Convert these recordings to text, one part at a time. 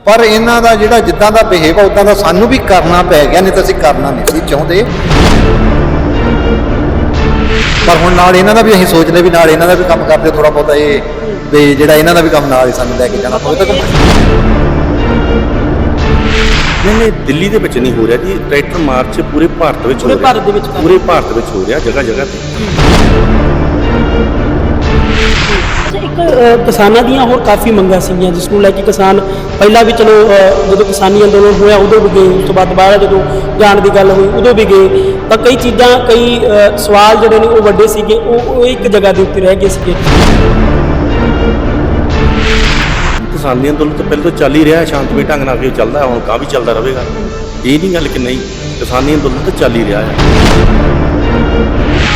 ਪਰ ਇਹਨਾਂ ਦਾ ਜਿਹੜਾ ਜਿੱਦਾਂ ਦਾ ਬਿਹੇਵ ਆ ਉਦਾਂ ਦਾ ਸਾਨੂੰ ਵੀ ਕਰਨਾ ਪੈ ਗਿਆ ਨਹੀਂ ਤਾਂ ਅਸੀਂ ਕਰਨਾ ਨਹੀਂ ਸੀ ਚਾਹੁੰਦੇ। ਪਰ ਹੁਣ ਨਾਲ ਇਹਨਾਂ ਦਾ ਵੀ ਅਸੀਂ ਸੋਚਦੇ ਵੀ ਨਾਲ ਇਹਨਾਂ ਦਾ ਵੀ ਕੰਮ ਕਰਦੇ ਥੋੜਾ ਬਹੁਤਾ ਇਹ ਵੀ ਜਿਹੜਾ ਇਹਨਾਂ ਦਾ ਵੀ ਕੰਮ ਨਾਲ ਹੀ ਸਾਨੂੰ ਲੈ ਕੇ ਜਾਣਾ ਪਊਗਾ। ਤਾਂ ਨਹੀਂ ਨਹੀਂ ਦਿੱਲੀ ਦੇ ਵਿੱਚ ਨਹੀਂ ਹੋ ਰਿਹਾ ਜੀ। ਟਰੈਕਟਰ ਮਾਰਚ ਪੂਰੇ ਭਾਰਤ ਵਿੱਚ ਹੋ ਪੂਰੇ ਭਾਰਤ ਦੇ ਵਿੱਚ ਪੂਰੇ ਭਾਰਤ ਵਿੱਚ ਹੋ ਰਿਹਾ ਜਗ੍ਹਾ ਜਗ੍ਹਾ ਤੇ। ਇੱਕ ਕਿਸਾਨਾਂ ਦੀਆਂ ਹੋਰ ਕਾਫੀ ਮੰਗਾਂ ਸੀਗੀਆਂ, ਜਿਸ ਨੂੰ ਲੈ ਕੇ ਕਿਸਾਨ ਪਹਿਲਾਂ ਵੀ ਚਲੋ ਜਦੋਂ ਕਿਸਾਨੀ ਅੰਦੋਲਨ ਹੋਇਆ ਉਦੋਂ ਵੀ ਗਏ, ਉਸ ਤੋਂ ਬਾਅਦ ਦੁਬਾਰਾ ਜਦੋਂ ਜਾਣ ਦੀ ਗੱਲ ਹੋਈ ਉਦੋਂ ਵੀ ਗਏ। ਤਾਂ ਕਈ ਚੀਜ਼ਾਂ, ਕਈ ਸਵਾਲ ਜਿਹੜੇ ਨੇ ਉਹ ਵੱਡੇ ਸੀਗੇ, ਉਹ ਇੱਕ ਜਗ੍ਹਾ ਦੇ ਉੱਤੇ ਰਹਿ ਗਏ ਸੀਗੇ। ਕਿਸਾਨੀ ਅੰਦੋਲਨ ਤਾਂ ਪਹਿਲਾਂ ਤੋਂ ਚੱਲ ਹੀ ਰਿਹਾ, ਸ਼ਾਂਤਮਈ ਢੰਗ ਨਾਲ ਅੱਗੇ ਚੱਲਦਾ, ਹੁਣ ਕਾ ਵੀ ਚੱਲਦਾ ਰਹੇਗਾ। ਇਹ ਨਹੀਂ ਗੱਲ ਕਿ ਨਹੀਂ, ਕਿਸਾਨੀ ਅੰਦੋਲਨ ਤਾਂ ਚੱਲ ਹੀ ਰਿਹਾ ਹੈ।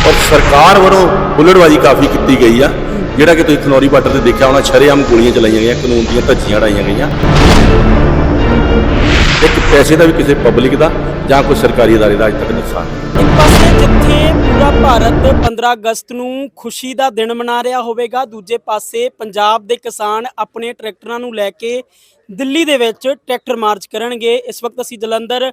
ਔਰ ਸਰਕਾਰ ਵੱਲੋਂ ਬੁੱਲੜਬਾਜ਼ੀ ਕਾਫੀ ਕੀਤੀ ਗਈ ਆ। ਜਿਹੜਾ ਕਿ ਤੁਸੀਂ ਖਨੌਰੀ ਬਾਰਡਰ ਤੇ ਦੇਖਿਆ ਹੋਣਾ ਸ਼ਰੇਆਮ ਗੋਲੀਆਂ ਚਲਾਈਆਂ ਗਈਆਂ, ਕਾਨੂੰਨ ਦੀਆਂ ਧੱਜੀਆਂ ਉਡਾਈਆਂ ਗਈਆਂ। ਇੱਕ ਪੈਸੇ ਦਾ ਵੀ ਕਿਸੇ ਪਬਲਿਕ ਦਾ ਜਾਂ ਕੋਈ ਸਰਕਾਰੀ ਅਦਾਰੇ ਦਾ ਅੱਜ ਤੱਕ ਨੁਕਸਾਨ ਇੱਕ ਪਾਸੇ ਜਿੱਥੇ ਪੂਰਾ ਭਾਰਤ 15 ਅਗਸਤ ਨੂੰ ਖੁਸ਼ੀ ਦਾ ਦਿਨ ਮਨਾ ਰਿਹਾ ਹੋਵੇਗਾ, ਦੂਜੇ ਪਾਸੇ ਪੰਜਾਬ ਦੇ ਕਿਸਾਨ ਆਪਣੇ ਟਰੈਕਟਰਾਂ ਨੂੰ ਲੈ ਕੇ ਦਿੱਲੀ ਦੇ ਵਿੱਚ ਟਰੈਕਟਰ ਮਾਰਚ ਕਰਨਗੇ। ਇਸ ਵਕਤ ਅਸੀਂ ਜਲੰਧਰ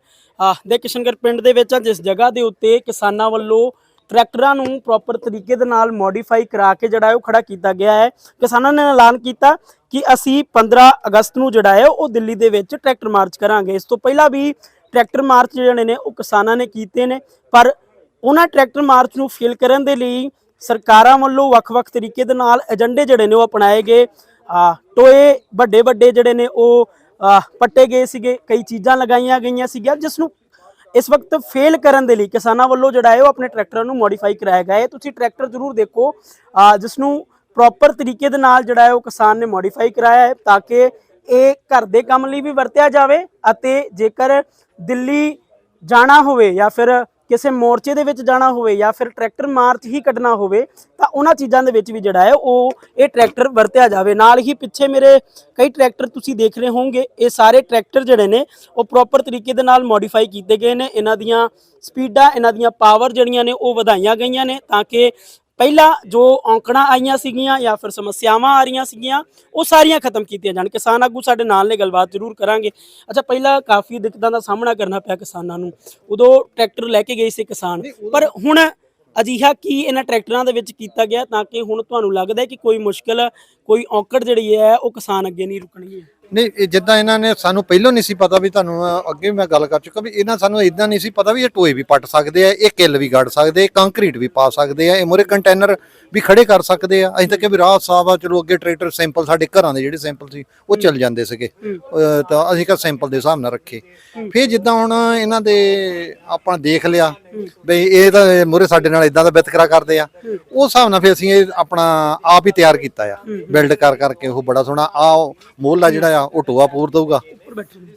ਦੇ ਕਿਸ਼ਨਗਰ ਪਿੰਡ ਦੇ ਵਿੱਚ ਹਾਂ, ਜਿਸ ਜਗ੍ਹਾ ਦੇ ਉੱਤੇ ਕਿਸਾਨਾਂ ਵੱਲੋਂ ਟਰੈਕਟਰਾਂ ਨੂੰ ਪ੍ਰੋਪਰ ਤਰੀਕੇ ਦੇ ਨਾਲ ਮੋਡੀਫਾਈ ਕਰਾ ਕੇ ਜਿਹੜਾ ਹੈ ਉਹ ਖੜਾ ਕੀਤਾ ਗਿਆ ਹੈ। ਕਿਸਾਨਾਂ ਨੇ ਐਲਾਨ ਕੀਤਾ ਕਿ ਅਸੀਂ 15 ਅਗਸਤ ਨੂੰ ਜਿਹੜਾ ਹੈ ਉਹ ਦਿੱਲੀ ਦੇ ਵਿੱਚ ਟਰੈਕਟਰ ਮਾਰਚ ਕਰਾਂਗੇ। ਇਸ ਤੋਂ ਪਹਿਲਾਂ ਵੀ ਟਰੈਕਟਰ ਮਾਰਚ ਜਿਹੜੇ ਨੇ ਉਹ ਕਿਸਾਨਾਂ ਨੇ ਕੀਤੇ ਨੇ, ਪਰ ਉਹਨਾਂ ਟਰੈਕਟਰ ਮਾਰਚ ਨੂੰ ਫੇਲ ਕਰਨ ਦੇ ਲਈ ਸਰਕਾਰਾਂ ਵੱਲੋਂ ਵੱਖ-ਵੱਖ ਤਰੀਕੇ ਦੇ ਨਾਲ ਏਜੰਡੇ ਜਿਹੜੇ ਨੇ ਉਹ ਅਪਣਾਏ ਗਏ। ਟੋਏ ਵੱਡੇ ਵੱਡੇ ਜਿਹੜੇ ਨੇ ਉਹ ਪੱਟੇ ਗਏ ਸੀਗੇ, ਕਈ ਚੀਜ਼ਾਂ ਲਗਾਈਆਂ ਗਈਆਂ ਸੀਗੀਆਂ, ਜਿਸ ਨੂੰ ਇਸ ਵਕਤ ਫੇਲ ਕਰਨ ਦੇ ਲਈ ਕਿਸਾਨਾਂ ਵੱਲੋਂ ਜਿਹੜਾ ਹੈ ਉਹ ਆਪਣੇ ਟਰੈਕਟਰਾਂ ਨੂੰ ਮੋਡੀਫਾਈ ਕਰਾਇਆ ਗਿਆ ਹੈ। ਤੁਸੀਂ ਟਰੈਕਟਰ ਜ਼ਰੂਰ ਦੇਖੋ ਜਿਸ ਨੂੰ ਪ੍ਰੋਪਰ ਤਰੀਕੇ ਦੇ ਨਾਲ ਜਿਹੜਾ ਹੈ ਉਹ ਕਿਸਾਨ ਨੇ ਮੋਡੀਫਾਈ ਕਰਾਇਆ ਹੈ ਤਾਂ ਕਿ ਇਹ ਘਰ ਦੇ ਕੰਮ ਲਈ ਵੀ ਵਰਤਿਆ ਜਾਵੇ ਅਤੇ ਜੇਕਰ ਦਿੱਲੀ ਜਾਣਾ ਹੋਵੇ ਜਾਂ ਫਿਰ ਕਿਸੇ ਮੋਰਚੇ ਦੇ ਵਿੱਚ ਜਾਣਾ ਹੋਵੇ ਜਾਂ ਫਿਰ ਟਰੈਕਟਰ ਮਾਰਚ ਹੀ ਕੱਢਣਾ ਹੋਵੇ, ਤਾਂ ਉਹਨਾਂ ਚੀਜ਼ਾਂ ਦੇ ਵਿੱਚ ਵੀ ਜਿਹੜਾ ਹੈ ਉਹ ਇਹ ਟਰੈਕਟਰ ਵਰਤਿਆ ਜਾਵੇ। ਨਾਲ ਹੀ ਪਿੱਛੇ ਮੇਰੇ ਕਈ ਟਰੈਕਟਰ ਤੁਸੀਂ ਦੇਖ ਰਹੇ ਹੋਵੋਗੇ, ਇਹ ਸਾਰੇ ਟਰੈਕਟਰ ਜਿਹੜੇ ਨੇ, ਉਹ ਪ੍ਰੋਪਰ ਤਰੀਕੇ ਦੇ ਨਾਲ ਮੋਡੀਫਾਈ ਕੀਤੇ ਗਏ ਨੇ। ਇਹਨਾਂ ਦੀਆਂ ਸਪੀਡਾਂ ਇਹਨਾਂ ਦੀਆਂ ਪਾਵਰ ਜਿਹੜੀਆਂ ਨੇ ਉਹ ਵਧਾਈਆਂ ਗਈਆਂ ਨੇ, ਤਾਂ ਕਿ ਪਹਿਲਾਂ ਜੋ ਔਂਕੜਾਂ ਆਈਆਂ ਸੀਗੀਆਂ ਜਾਂ ਫਿਰ ਸਮੱਸਿਆਵਾਂ ਆ ਰਹੀਆਂ ਸੀਗੀਆਂ ਉਹ ਸਾਰੀਆਂ ਖਤਮ ਕੀਤੀਆਂ ਜਾਣ। ਕਿਸਾਨ ਆਗੂ ਸਾਡੇ ਨਾਲ ਨੇ ਗੱਲਬਾਤ ਜ਼ਰੂਰ ਕਰਾਂਗੇ। ਅੱਛਾ ਪਹਿਲਾਂ ਕਾਫੀ ਦਿੱਕਤਾਂ ਦਾ ਸਾਹਮਣਾ ਕਰਨਾ ਪਿਆ ਕਿਸਾਨਾਂ ਨੂੰ। ਉਦੋਂ ਟਰੈਕਟਰ ਲੈ ਕੇ ਗਏ ਸੀ ਕਿਸਾਨ। ਪਰ ਹੁਣ ਅਜਿਹਾ ਕੀ ਇਹਨਾਂ ਟਰੈਕਟਰਾਂ ਦੇ ਵਿੱਚ ਕੀਤਾ ਗਿਆ ਤਾਂ ਕਿ ਹੁਣ ਤੁਹਾਨੂੰ ਲੱਗਦਾ ਹੈ ਕਿ ਕੋਈ ਮੁਸ਼ਕਲ ਕੋਈ ਔਕੜ ਜਿਹੜੀ ਹੈ ਉਹ ਕਿਸਾਨ ਅੱਗੇ ਨਹੀਂ ਰੁਕਣਗੀ ਨਹੀਂ ਇਹ ਜਿੱਦਾਂ ਇਹਨਾਂ ਨੇ ਸਾਨੂੰ ਪਹਿਲਾਂ ਨਹੀਂ ਸੀ ਪਤਾ ਵੀ ਤੁਹਾਨੂੰ ਅੱਗੇ ਵੀ ਮੈਂ ਗੱਲ ਕਰ ਚੁੱਕਾ ਵੀ ਇਹਨਾਂ ਸਾਨੂੰ ਇਦਾਂ ਨਹੀਂ ਸੀ ਪਤਾ ਵੀ ਇਹ ਟੋਏ ਵੀ ਪੱਟ ਸਕਦੇ ਆ ਇਹ ਕਿੱਲ ਵੀ ਗੜ ਸਕਦੇ ਆ ਕੰਕਰੀਟ ਵੀ ਪਾ ਸਕਦੇ ਆ ਇਹ ਮੋਰੇ ਕੰਟੇਨਰ ਵੀ ਖੜੇ ਕਰ ਸਕਦੇ ਆ। ਅਸੀਂ ਤਾਂ ਕਿ ਵੀ ਰਾਹ ਸਾਹਿਬ ਆ ਚਲੋ ਅੱਗੇ ਟਰੈਕਟਰ ਸੈਂਪਲ ਸਾਡੇ ਘਰਾਂ ਦੇ ਜਿਹੜੇ ਸੈਂਪਲ ਸੀ ਉਹ ਚੱਲ ਜਾਂਦੇ ਸੀਗੇ। ਅਹ, ਤਾਂ ਅਸੀਂ ਕਾ ਸੈਂਪਲ ਦੇ ਹਿਸਾਬ ਨਾਲ ਰੱਖੇ। ਫਿਰ ਜਿੱਦਾਂ ਹੁਣ ਇਹਨਾਂ ਦੇ ਆਪਾਂ ਦੇਖ ਲਿਆ ਵੀ ਇਹ ਤਾਂ ਮੋਰੇ ਸਾਡੇ ਨਾਲ ਇਦਾਂ ਦਾ ਵਿਤਕਰਾ ਕਰਦੇ ਆ। ਉਸ ਹਿਸਾਬ ਨਾਲ ਫਿਰ ਅਸੀਂ ਇਹ ਆਪਣਾ ਆਪ ਹੀ ਤਿਆਰ ਕੀਤਾ ਆ। ਬਿਲਡ ਕਰ ਕਰਕੇ ਉਹ ਬੜਾ ਸੋਹਣਾ ਆ ਮੋਹਲਾ ਜਿਹੜਾ ਆ, ਉਹ ਟੋਆ ਪੂਰ ਦਊਗਾ।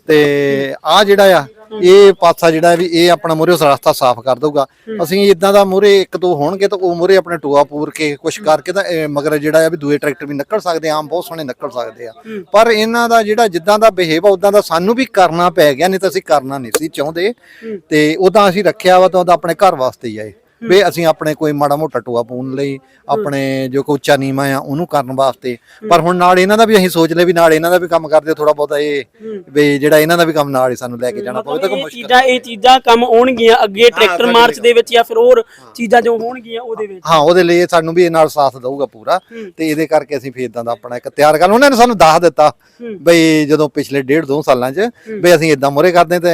ਤੇ ਆ ਜਿਹੜਾ ਆ, ਇਹ ਪਾਸਾ ਜਿਹੜਾ ਵੀ ਇਹ ਆਪਣਾ ਮੋਰੇ ਰਸਤਾ ਸਾਫ਼ ਕਰ ਦਊਗਾ। ਅਸੀਂ ਇਦਾਂ ਦਾ ਮੋਰੇ ਇੱਕ ਦੋ ਹੋਣਗੇ ਤਾਂ ਉਹ ਮੋਰੇ ਆਪਣੇ ਟੋਆ ਪੂਰ ਕੇ ਕੁਛ ਕਰਕੇ ਤਾਂ, ਇਹ ਮਗਰ ਜਿਹੜਾ ਆ ਵੀ ਦੂਏ ਟਰੈਕਟਰ ਵੀ ਨਿਕਲ ਸਕਦੇ ਆਮ ਬਹੁਤ ਸੋਹਣੇ ਨਿਕਲ ਸਕਦੇ ਆ। ਪਰ ਇਹਨਾਂ ਦਾ ਜਿਹੜਾ ਜਿੱਦਾਂ ਦਾ ਬਿਹੇਵ ਆ, ਉਦਾਂ ਦਾ ਸਾਨੂੰ ਵੀ ਕਰਨਾ ਪੈ ਗਿਆ, ਨਹੀਂ ਤਾਂ ਅਸੀਂ ਕਰਨਾ ਨਹੀਂ ਸੀ ਚਾਹੁੰਦੇ। ਤੇ ਉਦਾਂ ਅਸੀਂ ਰੱਖਿਆ ਵਾ ਤਾਂ ਉਹਦਾ ਆਪਣੇ ਘਰ ਵਾਸਤੇ ਹੀ ਆਏ ਵੀ ਅਸੀਂ ਆਪਣੇ ਕੋਈ ਮਾੜਾ ਮੋਟਾ ਟੋਆ ਪੂਣ ਲਈ ਆਪਣੇ ਜੋ ਕੋਈ ਉੱਚਾ ਨੀਵਾਂ ਆ ਉਹਨੂੰ ਕਰਨ ਵਾਸਤੇ। ਪਰ ਹੁਣ ਨਾਲ ਇਹਨਾਂ ਦਾ ਵੀ ਅਸੀਂ ਸੋਚ ਲਏ ਵੀ ਨਾਲ ਇਹਨਾਂ ਦਾ ਵੀ ਕੰਮ ਕਰਦੇ ਥੋੜਾ ਬਹੁਤਾ ਇਹ ਵੀ ਜਿਹੜਾ ਇਹਨਾਂ ਦਾ ਵੀ ਕੰਮ ਨਾਲ ਹੀ ਸਾਨੂੰ ਲੈ ਕੇ ਜਾਣਾ ਪਵੇ ਤਾਂ ਕੋਈ ਇਹ ਮੁਸ਼ਕਲ ਚੀਜ਼ਾਂ ਇਹ ਚੀਜ਼ਾਂ ਕੰਮ ਆਉਣਗੀਆਂ ਅੱਗੇ ਟਰੈਕਟਰ ਮਾਰਚ ਦੇ ਵਿੱਚ ਜਾਂ ਫਿਰ ਹੋਰ ਚੀਜ਼ਾਂ ਜੋ ਹੋਣਗੀਆਂ ਉਹਦੇ ਵਿੱਚ। ਹਾਂ ਉਹਦੇ ਲਈ ਸਾਨੂੰ ਵੀ ਇਹ ਨਾਲ ਸਾਥ ਦਊਗਾ ਪੂਰਾ ਤੇ ਇਹਦੇ ਕਰਕੇ ਅਸੀਂ ਫੇਰ ਇਦਾਂ ਦਾ ਆਪਣਾ ਇੱਕ ਤਿਆਰ ਕਰ ਉਹਨਾਂ ਨੇ ਸਾਨੂੰ ਦੱਸ ਦਿੱਤਾ ਬਈ ਜਦੋਂ ਪਿਛਲੇ ਡੇਢ ਦੋ ਸਾਲਾਂ 'ਚ ਬਈ ਅਸੀਂ ਇਦਾਂ ਮੋਰੇ ਕਰਦੇ ਤੇ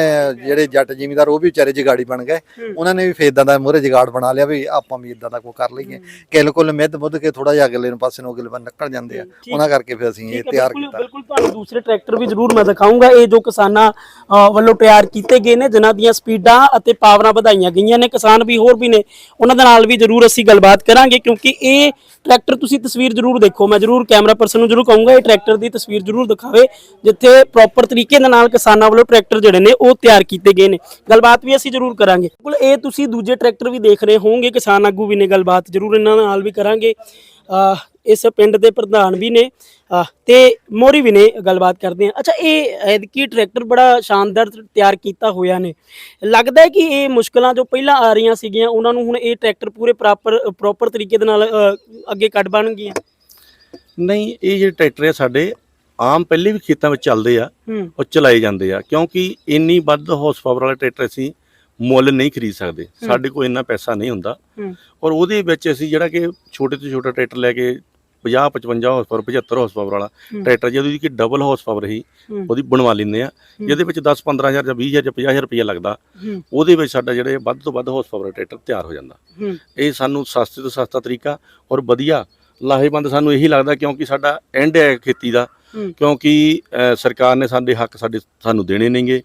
ਜਿਹੜੇ ਜੱਟ ਜ਼ਿਮੀਦਾਰ ਉਹ ਵੀ ਵਿਚਾਰੇ ਜਗਾੜੀ ਬਣ ਗਏ। ਉਹਨਾਂ ਨੇ ਵੀ ਫੇਰ ਇਦਾਂ ਦਾ ਮੋਰੇ ਜਗਾੜ ਬਣਾ ਲਿਆ ਵੀ ਆਪਾਂ ਵੀ ਇਦਾਂ ਦਾ ਕੋਈ ਕਰ ਲਈਏ। ਕਿਲ ਕੁਲ ਮਿੱਧ ਮੁੱਧ ਕੇ ਥੋੜਾ ਜਿਹਾ ਅਗਲੇ ਨੂੰ ਪਾਸੇ ਨੂੰ ਅਗਲੇ ਬੰਨ ਨਿਕਲ ਜਾਂਦੇ ਆ। ਉਹਨਾਂ ਕਰਕੇ ਫਿਰ ਅਸੀਂ ਇਹ ਤਿਆਰ ਕੀਤਾ। ਬਿਲਕੁਲ ਤੁਹਾਨੂੰ ਦੂਸਰੇ ਟਰੈਕਟਰ ਵੀ ਜ਼ਰੂਰ ਮੈਂ ਦਿਖਾਉਂਗਾ ਇਹ ਜੋ ਕਿਸਾਨਾਂ ਵੱਲੋਂ ਤਿਆਰ ਕੀਤੇ ਗਏ ਨੇ ਜਿਨ੍ਹਾਂ ਦੀਆਂ ਸਪੀਡਾਂ ਅਤੇ ਪਾਵਰਾਂ ਵਧਾਈਆਂ ਗਈਆਂ ਨੇ। ਕਿਸਾਨ ਵੀ ਹੋਰ ਵੀ ਨੇ ਉਹਨਾਂ ਦੇ ਨਾਲ ਵੀ ਜ਼ਰੂਰ ਅਸੀਂ ਗੱਲਬਾਤ ਕਰਾਂਗੇ ਕਿਉਂਕਿ ਇਹ ਟਰੈਕਟਰ ਤੁਸੀਂ ਤਸਵੀਰ ਜ਼ਰੂਰ ਦੇਖੋ। ਮੈਂ ਜ਼ਰੂਰ ਕੈਮਰਾ ਪਰਸਨ ਨੂੰ ਜ਼ਰੂਰ ਕਹੂੰਗਾ ਇਹ ਟਰੈਕਟਰ ਦੀ ਤਸਵੀਰ ਜ਼ਰੂਰ ਦਿਖਾਵੇ ਜਿੱਥੇ ਪ੍ਰੋਪਰ ਤਰੀਕੇ ਦੇ ਨਾਲ ਕਿਸਾਨਾਂ ਵੱਲੋਂ ਟਰੈਕਟਰ ਜਿਹੜੇ ਨੇ ਉਹ ਤਿਆਰ ਕੀਤੇ ਗਏ ਨੇ। ਗੱਲਬਾਤ ਵੀ ਅਸੀਂ ਜ਼ਰੂਰ ਕਰਾਂਗੇ। ਬਿਲਕੁਲ ਇਹ ਤੁਸੀਂ ਦੂਜੇ ਟਰੈਕਟਰ ਵੀ ਦੇਖ ਰਹੇ ਹੋਵੋਗੇ ਕਿਸਾਨ ਆਗੂ ਵੀ ਨੇ ਗੱਲਬਾਤ ਜ਼ਰੂਰ ਇਹਨਾਂ ਨਾਲ ਵੀ ਕਰਾਂਗੇ। ਇਸ ਪਿੰਡ ਦੇ ਪ੍ਰਧਾਨ ਵੀ ਨੇ ਤੇ ਮੋਰੀ ਵੀ ਨੇ ਗੱਲਬਾਤ ਕਰਦੇ ਆ ਅੱਛਾ ਇਹ ਐਤਕੀ ਟਰੈਕਟਰ ਬੜਾ ਸ਼ਾਨਦਾਰ ਤਿਆਰ ਕੀਤਾ ਹੋਇਆ ਨੇ। ਲੱਗਦਾ ਹੈ ਕਿ ਇਹ ਮੁਸ਼ਕਲਾਂ ਜੋ ਪਹਿਲਾਂ ਆ ਰਹੀਆਂ ਸੀਗੀਆਂ ਉਹਨਾਂ ਨੂੰ ਹੁਣ ਇਹ ਟਰੈਕਟਰ ਪੂਰੇ ਪ੍ਰੋਪਰ ਪ੍ਰੋਪਰ ਤਰੀਕੇ ਦੇ ਨਾਲ ਅੱਗੇ ਕੱਢ ਬਣਗੀਆਂ ਨਹੀਂ ਇਹ ਜਿਹੜੇ ਟਰੈਕਟਰ ਆ ਸਾਡੇ ਆਮ ਪਹਿਲੇ ਵੀ ਖੇਤਾਂ ਵਿੱਚ ਚੱਲਦੇ ਆ ਉਹ ਚਲਾਏ ਜਾਂਦੇ ਆ। ਕਿਉਂਕਿ ਇੰਨੀ ਵੱਧ ਹਾਰਸ ਪਾਵਰ ਵਾਲੇ ਟਰੈਕਟਰ ਅਸੀਂ ਮੁੱਲ ਨਹੀਂ ਖਰੀਦ ਸਕਦੇ। ਸਾਡੇ ਕੋਲ ਇੰਨਾ ਪੈਸਾ ਨਹੀਂ ਹੁੰਦਾ। ਔਰ ਉਹਦੇ ਵਿੱਚ ਅਸੀਂ ਜਿਹੜਾ ਕਿ ਛੋਟੇ ਤੋਂ ਛੋਟਾ ਟਰੈਕਟਰ ਲੈ ਕੇ 50 55 ਹਾਰਸ ਪਾਵਰ 75 ਹਾਰਸ ਪਾਵਰ ਵਾਲਾ। ਟਰੈਕਟਰ ਜਿਹਦੀ ਕਿ ਡਬਲ ਹਾਰਸ ਪਾਵਰ ਹੀ। ਉਹਦੀ ਬਣਵਾ ਲੈਂਦੇ ਆ ਜਿਹਦੇ ਵਿੱਚ 10 15000 ਜਾਂ 20000 ਜਾਂ 50000 ਰੁਪਏ ਲੱਗਦਾ। ਉਹਦੇ ਵਿੱਚ ਸਾਡਾ ਜਿਹੜੇ ਵੱਧ ਤੋਂ ਵੱਧ ਹਾਰਸ ਪਾਵਰ ਟਰੈਕਟਰ ਤਿਆਰ ਹੋ ਜਾਂਦਾ। ਇਹ ਸਾਨੂੰ ਸਸਤੇ ਤੋਂ ਸਸਤਾ ਤਰੀਕਾ ਔਰ ਵਧੀਆ ਲਾਹੇਵੰਦ ਸਾਨੂੰ ਇਹੀ ਲੱਗਦਾ ਕਿਉਂਕਿ ਸਾਡਾ ਐਂਡ ਹੈ ਖੇਤੀ ਦਾ। ਕਿਉਂਕਿ ਸਰਕਾਰ ਨੇ ਸਾਡੇ ਹੱਕ ਸਾਡੇ ਸਾਨੂੰ ਦੇਣੇ ਨਹੀਂਗੇ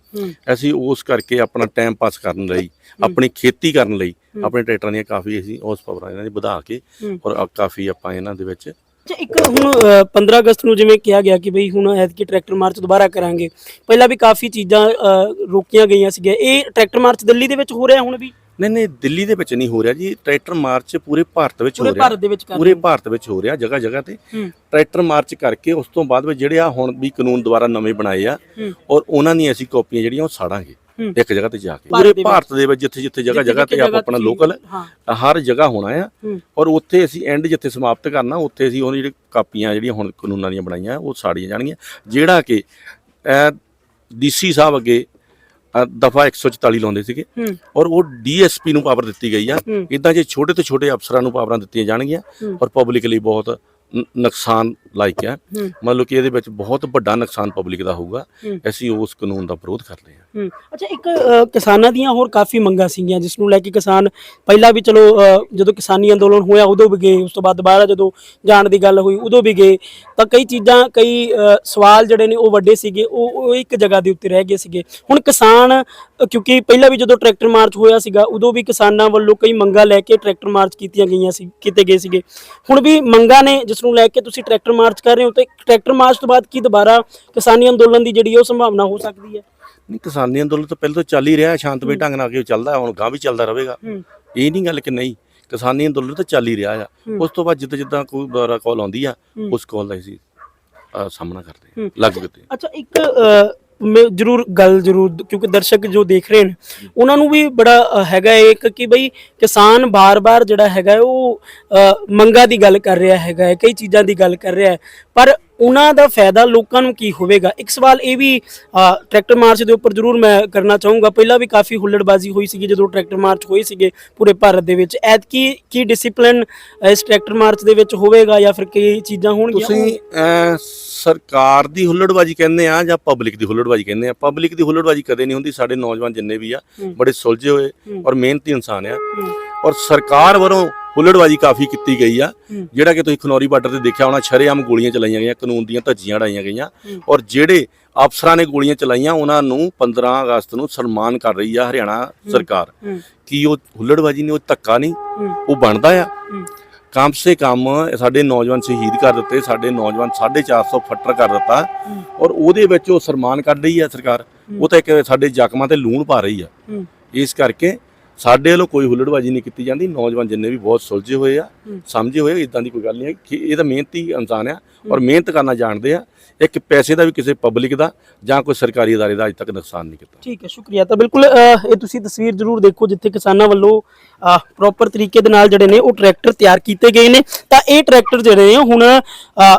ਅਸੀਂ ਉਸ ਕਰਕੇ ਆਪਣਾ ਟਾਈਮ ਪਾਸ ਕਰਨ ਲਈ ਆਪਣੀ ਖੇਤੀ ਕਰਨ ਲਈ ਆਪਣੇ ਟਰੈਕਟਰਾਂ ਦੀਆਂ ਕਾਫੀ ਅਸੀਂ ਉਸ ਪਾਵਰਾਂ ਇਹਨਾਂ ਦੀ ਵਧਾ ਕੇ। ਔਰ ਕਾਫੀ ਆਪਾਂ ਇਹਨਾਂ ਦੇ ਵਿੱਚ ਅੱਛਾ ਇੱਕ ਹੁਣ ਅ, 15 ਅਗਸਤ ਨੂੰ ਜਿਵੇਂ ਕਿਹਾ ਗਿਆ ਕਿ ਬਈ ਹੁਣ ਐਤਕੀ ਟਰੈਕਟਰ ਮਾਰਚ ਦੁਬਾਰਾ ਕਰਾਂਗੇ। ਪਹਿਲਾਂ ਵੀ ਕਾਫੀ ਚੀਜ਼ਾਂ ਰੋਕੀਆਂ ਗਈਆਂ ਸੀਗੀਆਂ। ਇਹ ਟਰੈਕਟਰ ਮਾਰਚ ਦਿੱਲੀ ਦੇ ਵਿੱਚ ਹੋ ਰਿਹਾ ਹੁਣ ਵੀ? ਨਹੀਂ ਨਹੀਂ ਦਿੱਲੀ ਦੇ ਵਿੱਚ ਨਹੀਂ ਹੋ ਰਿਹਾ ਜੀ। ਟਰੈਕਟਰ ਮਾਰਚ ਪੂਰੇ ਭਾਰਤ ਵਿੱਚ ਹੋ ਰਿਹਾ। ਭਾਰਤ ਦੇ ਵਿੱਚ ਕਰ ਪੂਰੇ ਭਾਰਤ ਵਿੱਚ ਹੋ ਰਿਹਾ ਜਗ੍ਹਾ ਜਗ੍ਹਾ ਤੇ। ਟਰੈਕਟਰ ਮਾਰਚ ਕਰਕੇ ਉਸ ਤੋਂ ਬਾਅਦ ਵਿੱਚ ਜਿਹੜੇ ਆ ਹੁਣ ਵੀ ਕਾਨੂੰਨ ਦੁਬਾਰਾ ਨਵੇਂ ਬਣਾਏ ਆ ਔਰ ਉਹਨਾਂ ਦੀਆਂ ਅਸੀਂ ਕਾਪੀਆਂ ਜਿਹੜੀਆਂ ਉਹ ਸਾੜਾਂਗੇ। ਇੱਕ ਜਗ੍ਹਾ ਤੇ ਜਾ ਕੇ। ਪੂਰੇ। ਭਾਰਤ ਦੇ ਵਿੱਚ ਜਿੱਥੇ ਜਿੱਥੇ ਜਗ੍ਹਾ ਜਗ੍ਹਾ ਤੇ ਆਪ ਆਪਣਾ ਲੋਕਲ ਹਰ ਜਗ੍ਹਾ ਹੋਣਾ ਆ। ਔਰ ਉੱਥੇ ਅਸੀਂ ਐਂਡ ਜਿੱਥੇ ਸਮਾਪਤ ਕਰਨਾ ਉੱਥੇ ਅਸੀਂ ਉਹਦੀ ਜਿਹੜੀ ਕਾਪੀਆਂ ਜਿਹੜੀਆਂ ਹੁਣ ਕਾਨੂੰਨਾਂ ਦੀਆਂ ਬਣਾਈਆਂ ਉਹ ਸਾੜੀਆਂ ਜਾਣਗੀਆਂ। ਜਿਹੜਾ ਕਿ ਡੀਸੀ ਸਾਹਿਬ ਅੱਗੇ ਦਫਾ 144 ਲਾਉਂਦੇ ਸੀਗੇ ਔਰ ਉਹ ਡੀਐਸਪੀ ਨੂੰ ਪਾਵਰ ਦਿੱਤੀ ਗਈ ਆ। ਇਦਾਂ ਜੇ ਛੋਟੇ ਤੋਂ ਛੋਟੇ ਅਫਸਰਾਂ ਨੂੰ ਪਾਵਰਾਂ ਦਿੱਤੀਆਂ ਜਾਣਗੀਆਂ। ਔਰ ਪਬਲਿਕ ਲਈ ਬਹੁਤ ਨੁਕਸਾਨ ਲਾਇਕ ਹੈ। ਮਤਲਬ ਕਿ ਇਹਦੇ ਵਿੱਚ ਬਹੁਤ ਵੱਡਾ ਨੁਕਸਾਨ ਪਬਲਿਕ ਦਾ ਹੋਊਗਾ। ਅਸੀਂ ਉਸ ਕਾਨੂੰਨ ਦਾ ਵਿਰੋਧ ਕਰਦੇ ਹਾਂ। ਹੂੰ। ਅੱਛਾ ਇੱਕ ਕਿਸਾਨਾਂ ਦੀਆਂ ਹੋਰ ਕਾਫੀ ਮੰਗਾਂ ਸੀਗੀਆਂ ਜਿਸ ਨੂੰ ਲੈ ਕੇ ਕਿਸਾਨ ਪਹਿਲਾਂ ਵੀ ਚਲੋ ਜਦੋਂ ਕਿਸਾਨੀ ਅੰਦੋਲਨ ਹੋਇਆ ਉਦੋਂ ਵੀ ਗਏ ਉਸ ਤੋਂ ਬਾਅਦ ਦੁਬਾਰਾ ਜਦੋਂ ਜਾਣ ਦੀ ਗੱਲ ਹੋਈ ਉਦੋਂ ਵੀ ਗਏ। ਤਾਂ ਕਈ ਚੀਜ਼ਾਂ ਕਈ ਸਵਾਲ ਜਿਹੜੇ ਨੇ ਉਹ ਵੱਡੇ ਸੀਗੇ ਉਹ ਇੱਕ ਜਗ੍ਹਾ ਦੇ ਉੱਤੇ ਰਹਿ ਗਏ ਸੀਗੇ। ਹੁਣ ਕਿਸਾਨ ਕਿਉਂਕਿ ਪਹਿਲਾਂ ਵੀ ਜਦੋਂ ਟਰੈਕਟਰ ਮਾਰਚ ਹੋਇਆ ਸੀਗਾ ਉਦੋਂ ਵੀ ਕਿਸਾਨਾਂ ਵੱਲੋਂ ਕਈ ਮੰਗਾਂ ਲੈ ਕੇ ਟਰੈਕਟਰ ਮਾਰਚ ਕੀਤੀਆਂ ਗਈਆਂ ਸੀ ਕੀਤੇ ਗਏ ਸੀਗੇ। ਹੁਣ ਵੀ ਮੰਗਾਂ ਨੇ ਜਿਸ ਨੂੰ ਲੈ ਕੇ ਤੁਸੀਂ ਟਰੈਕਟਰ ਮਾਰਚ ਕਰ ਰਹੇ ਹੋ ਤੇ ਟਰੈਕਟਰ ਮਾਰਚ ਤੋਂ ਬਾਅਦ ਕੀ ਦੁਬਾਰਾ ਕਿਸਾਨੀ ਅੰਦੋਲਨ ਦੀ ਜਿਹੜੀ ਉਹ ਸੰਭਾਵਨਾ ਹੋ ਸਕਦੀ ਹੈ ਨਹੀਂ ਕਿਸਾਨੀ ਅੰਦੋਲਨ ਤਾਂ ਪਹਿਲਾਂ ਤੋਂ ਚੱਲ ਹੀ ਰਿਹਾ ਸ਼ਾਂਤਮਈ ਢੰਗ ਨਾਲ ਅੱਗੇ ਚੱਲਦਾ ਹੁਣ ਗਾਂ ਵੀ ਚੱਲਦਾ ਰਹੇਗਾ ਇਹ ਨਹੀਂ ਗੱਲ ਕਿ ਨਹੀਂ ਕਿਸਾਨੀ ਅੰਦੋਲਨ ਤਾਂ ਚੱਲ ਹੀ ਰਿਹਾ ਆ। ਉਸ ਤੋਂ ਬਾਅਦ ਜਿੱਦਾਂ ਜਿੱਦਾਂ ਕੋਈ ਦੁਬਾਰਾ ਕਾਲ ਆਉਂਦੀ ਆ। ਉਸ ਕਾਲ ਦਾ ਅਸੀਂ ਸਾਹਮਣਾ ਕਰਦੇ। ਲੱਗ ਤੇ ਅੱਛਾ ਇੱਕ ਮੈਂ ਜਰੂਰ ਗੱਲ ਜਰੂਰ ਕਿਉਂਕਿ ਦਰਸ਼ਕ ਜੋ ਦੇਖ ਰਹੇ ਨੇ ਉਹਨਾਂ ਨੂੰ ਵੀ ਬੜਾ ਅ, ਹੈਗਾ ਹੈ ਇੱਕ ਕਿ ਬਈ ਕਿਸਾਨ ਬਾਰ-ਬਾਰ ਜਿਹੜਾ ਹੈਗਾ ਹੈ ਉਹ ਅ, ਮੰਗਾਂ ਦੀ ਗੱਲ ਕਰ ਰਿਹਾ ਹੈਗਾ ਹੈ ਕਈ ਚੀਜ਼ਾਂ ਦੀ ਗੱਲ ਕਰ ਰਿਹਾ ਹੈ। ਪਰ ਉਹਨਾਂ ਦਾ ਫਾਇਦਾ ਲੋਕਾਂ ਨੂੰ ਕੀ ਹੋਵੇਗਾ? ਇੱਕ ਸਵਾਲ ਇਹ ਵੀ ਟਰੈਕਟਰ ਮਾਰਚ ਦੇ ਉੱਪਰ ਜਰੂਰ ਮੈਂ ਕਰਨਾ ਚਾਹੂੰਗਾ। ਪਹਿਲਾਂ ਵੀ ਕਾਫੀ ਹੁੱਲੜਬਾਜ਼ੀ ਹੋਈ ਸੀਗੀ ਜਦੋਂ ਟਰੈਕਟਰ ਮਾਰਚ ਹੋਏ ਸੀਗੇ ਪੂਰੇ ਭਾਰਤ ਦੇ ਵਿੱਚ। ਐਤਕੀ ਕੀ ਡਿਸਪਲਿਨ ਇਸ ਟਰੈਕਟਰ ਮਾਰਚ ਦੇ ਵਿੱਚ ਹੋਵੇਗਾ ਜਾਂ ਫਿਰ ਕੀ ਚੀਜ਼ਾਂ ਹੋਣਗੀਆਂ? ਤੁਸੀਂ ਸਰਕਾਰ ਦੀ ਹੁੱਲੜਬਾਜੀ ਕਹਿੰਦੇ ਆ ਜਾਂ ਪਬਲਿਕ ਦੀ ਹੁੱਲੜਬਾਜੀ ਕਹਿੰਦੇ ਆ? ਪਬਲਿਕ ਦੀ ਹੁੱਲੜਬਾਜੀ ਕਦੇ ਨਹੀਂ ਹੁੰਦੀ। ਸਾਡੇ ਨੌਜਵਾਨ ਜਿੰਨੇ ਵੀ ਆ। ਬੜੇ ਸੁਲਝੇ ਹੋਏ। ਔਰ ਮਿਹਨਤੀ ਇਨਸਾਨ ਆ। ਔਰ ਸਰਕਾਰ ਵੱਲੋਂ ਹੁੱਲੜਬਾਜੀ ਕਾਫੀ ਕੀਤੀ ਗਈ ਆ। ਜਿਹੜਾ ਕਿ ਤੁਸੀਂ ਖਨੌਰੀ ਬਾਰਡਰ ਤੇ ਦੇਖਿਆ ਹੋਣਾ ਛਰੇਆਮ ਗੋਲੀਆਂ ਚਲਾਈਆਂ ਗਈਆਂ ਕਾਨੂੰਨ ਦੀਆਂ ਧੱਜੀਆਂ ਉਡਾਈਆਂ ਗਈਆਂ। ਔਰ ਜਿਹੜੇ ਅਫਸਰਾਂ ਨੇ ਗੋਲੀਆਂ ਚਲਾਈਆਂ ਉਹਨਾਂ ਨੂੰ 15 ਅਗਸਤ ਨੂੰ ਸਨਮਾਨ ਕਰ ਰਹੀ ਆ ਹਰਿਆਣਾ ਸਰਕਾਰ। ਕੀ ਉਹ ਹੁੱਲੜਬਾਜੀ ਨਹੀਂ ਉਹ ਧੱਕਾ ਨਹੀਂ? ਉਹ ਬਣਦਾ ਆ। ਕਮ ਸੇ ਕਮ ਸਾਡੇ ਨੌਜਵਾਨ ਸ਼ਹੀਦ ਕਰ ਦਿੱਤੇ ਸਾਡੇ ਨੌਜਵਾਨ 450 ਫੱਟਰ ਕਰ ਦਿੱਤਾ। ਔਰ ਉਹਦੇ ਵਿੱਚ ਉਹ ਸਨਮਾਨ ਕਰ ਰਹੀ ਹੈ ਸਰਕਾਰ। ਉਹ ਤਾਂ ਇੱਕ ਸਾਡੇ ਜ਼ਖਮਾਂ ਤੇ ਲੂਣ ਪਾ ਰਹੀ ਆ। ਇਸ ਕਰਕੇ ਸਾਡੇ ਵੱਲੋਂ ਕੋਈ ਹੁੱਲੜਬਾਜੀ ਨਹੀਂ ਕੀਤੀ ਜਾਂਦੀ ਨੌਜਵਾਨ ਜਿੰਨੇ ਵੀ ਬਹੁਤ ਸੁਲਝੇ ਹੋਏ ਆ ਹੂੰ। ਸਮਝੇ ਹੋਏ ਇਦਾਂ ਦੀ ਕੋਈ ਗੱਲ ਨਹੀਂ ਹੈ ਕਿ ਇਹ ਤਾਂ ਮਿਹਨਤੀ ਇਨਸਾਨ ਆ ਔਰ ਮਿਹਨਤ ਕਰਨਾ ਜਾਣਦੇ ਆ ਇੱਕ ਪੈਸੇ ਦਾ ਵੀ ਕਿਸੇ ਪਬਲਿਕ ਦਾ ਜਾਂ ਕੋਈ ਸਰਕਾਰੀ ادارے ਦਾ ਅਜੇ ਤੱਕ ਨੁਕਸਾਨ ਨਹੀਂ ਕੀਤਾ ਠੀਕ ਹੈ ਸ਼ੁਕਰੀਆ ਤਾਂ ਬਿਲਕੁਲ ਅਹ, ਇਹ ਤੁਸੀਂ ਤਸਵੀਰ ਜ਼ਰੂਰ ਦੇਖੋ ਜਿੱਥੇ ਕਿਸਾਨਾਂ ਵੱਲੋਂ ਪ੍ਰੋਪਰ ਤਰੀਕੇ ਦੇ ਨਾਲ ਜਿਹੜੇ ਨੇ ਉਹ ਟਰੈਕਟਰ ਤਿਆਰ ਕੀਤੇ ਗਏ ਨੇ ਤਾਂ ਇਹ ਟਰੈਕਟਰ ਜਿਹੜੇ ਨੇ ਹੁਣ ਅਹ,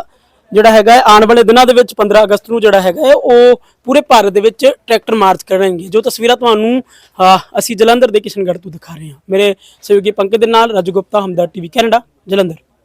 ਜਿਹੜਾ ਹੈਗਾ ਆਉਣ ਵਾਲੇ ਦਿਨਾਂ ਦੇ ਵਿੱਚ 15 ਅਗਸਤ ਨੂੰ ਜਿਹੜਾ ਹੈਗਾ ਹੈ, ਉਹ ਪੂਰੇ ਭਾਰਤ ਦੇ ਵਿੱਚ ਟਰੈਕਟਰ ਮਾਰਚ ਕਰਨਗੇ। ਜੋ ਤਸਵੀਰਾਂ ਤੁਹਾਨੂੰ ਅਸੀਂ ਜਲੰਧਰ ਦੇ ਕਿਸ਼ਨਗੜ੍ਹ ਤੋਂ ਦਿਖਾ ਰਹੇ ਹਾਂ। ਮੇਰੇ ਸਹਿਯੋਗੀ ਪੰਕਜ ਦੇ ਨਾਲ ਰਾਜੂ ਗੁਪਤਾ ਹਮਦਰ ਟੀਵੀ ਕੈਨੇਡਾ ਜਲੰਧਰ।